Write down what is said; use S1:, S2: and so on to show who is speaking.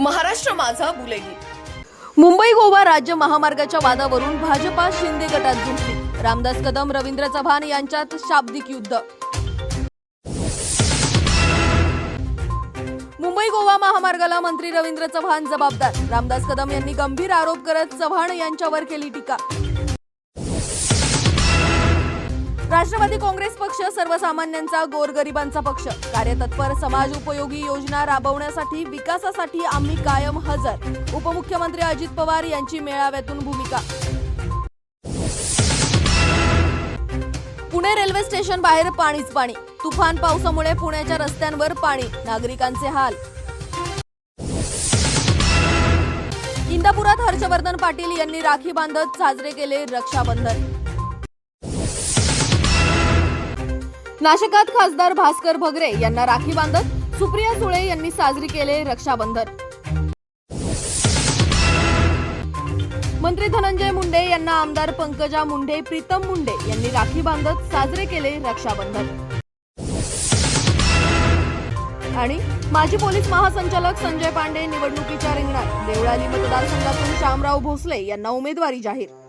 S1: महाराष्ट्र माझा बुलेगी
S2: मुंबई गोवा राज्य महामार्गाच्या वादावरून भाजपा शिंदे गटात जुंपली रामदास कदम रवींद्र चव्हाण यांच्यात शाब्दिक युद्ध. मुंबई गोवा महामार्गाला मंत्री रवींद्र चव्हाण जबाबदार. रामदास कदम यांनी गंभीर आरोप करत चव्हाण यांच्यावर केली टीका. राष्ट्रवादी काँग्रेस पक्ष सर्वसामान्यांचा गोरगरिबांचा पक्ष. कार्यतत्पर समाज उपयोगी योजना राबवण्यासाठी विकासासाठी आम्ही कायम हजर. उपमुख्यमंत्री अजित पवार यांची मेळाव्यातून भूमिका. पुणे रेल्वे स्टेशन बाहेर पाणीच पाणी. तुफान पावसामुळे पुण्याच्या रस्त्यांवर पाणी. नागरिकांचे हाल. इंदापुरात हर्षवर्धन पाटील यांनी राखी बांधत साजरे केले रक्षाबंधन. नाशिकात खासदार भास्कर भगरे यांना राखी बांधत सुप्रिया सुळे यांनी साजरी केले रक्षाबंधन. मंत्री धनंजय मुंडे यांना आमदार पंकजा मुंडे प्रीतम मुंडे यांनी राखी बांधत साजरे केले रक्षाबंधन. आणि माजी पोलीस महासंचालक संजय पांडे निवडणुकीच्या रिंगणात देवळाली मतदारसंघातून श्यामराव भोसले यांना उमेदवारी जाहीर